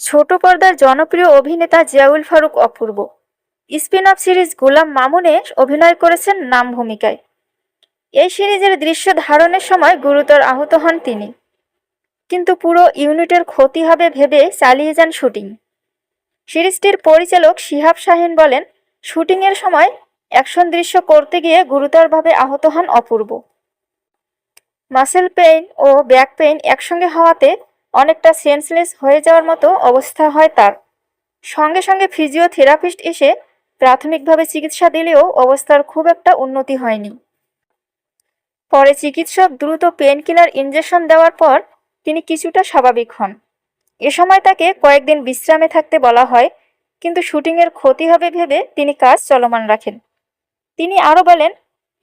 ছোট পর্দার জনপ্রিয় অভিনেতা Ziaul Faruk Apurba. Spin off series গোলাম মামুনে অভিনয় করেছেন নাম ভূমিকায়। এই সিরিজের দৃশ্য ধারণের সময় গুরুতর আহত হন তিনি। কিন্তু পুরো ইউনিটের ক্ষতি হবে ভেবে চালিয়ে যান শুটিং। সিরিজটির পরিচালক শিহাব শাহিন বলেন, শুটিংয়ের সময় অ্যাকশন দৃশ্য করতে গিয়ে গুরুতরভাবে আহত হন অপূর্ব। মাসেল পেইন ও ব্যাক পেইন একসঙ্গে হওয়াতে অনেকটা সেন্সলেস হয়ে যাওয়ার মতো অবস্থা হয় তার। সঙ্গে সঙ্গে ফিজিওথেরাপিস্ট এসে প্রাথমিকভাবে চিকিৎসা দিলেও অবস্থার খুব একটা উন্নতি হয়নি। পরে চিকিৎসক দ্রুত পেন কিলার ইঞ্জেকশন দেওয়ার পর তিনি কিছুটা স্বাভাবিক হন। এ সময় তাকে কয়েকদিন বিশ্রামে থাকতে বলা হয়, কিন্তু শুটিংয়ের ক্ষতি হবে ভেবে তিনি কাজ চলমান রাখেন। তিনি আরও বলেন,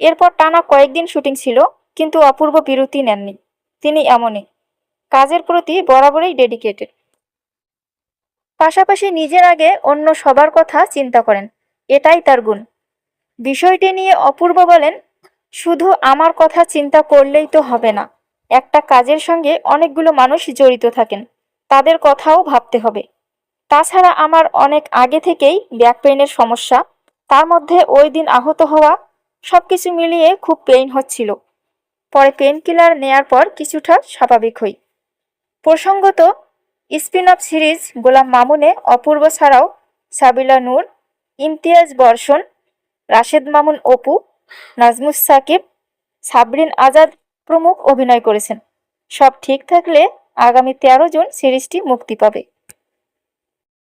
এরপর টানা কয়েকদিন শুটিং ছিল, কিন্তু অপূর্ব বিরতি নেননি। তিনি এমনই কাজের প্রতি বরাবরই ডেডিকেটেড পাশাপাশি নিজের আগে অন্য সবার কথা চিন্তা করেন, এটাই তার গুণ। বিষয়টি নিয়ে অপূর্ব বলেন, শুধু আমার কথা চিন্তা করলেই তো হবে না। একটা কাজের সঙ্গে অনেকগুলো মানুষ জড়িত থাকেন, তাদের কথাও ভাবতে হবে। তাছাড়া আমার অনেক আগে থেকেই ব্যাক পেইনের সমস্যা, তার মধ্যে ওই দিন আহত হওয়া, সবকিছু মিলিয়ে খুব পেইন হচ্ছিল। পরে পেন কিলার নেয়ার পর কিছুটা স্বাভাবিক হই। প্রসঙ্গত স্পিন অফ সিরিজ গোলাম মামুনে অপূর্ব ছাড়াও সাবিলা নূর, ইমতিয়াজ বর্ষণ, রাশেদ মামুন অপু, নাজমুস সাকিব, সাবরিন আজাদ প্রমুখ অভিনয় করেছেন। সব ঠিক থাকলে আগামী তেরো জুন সিরিজটি মুক্তি পাবে।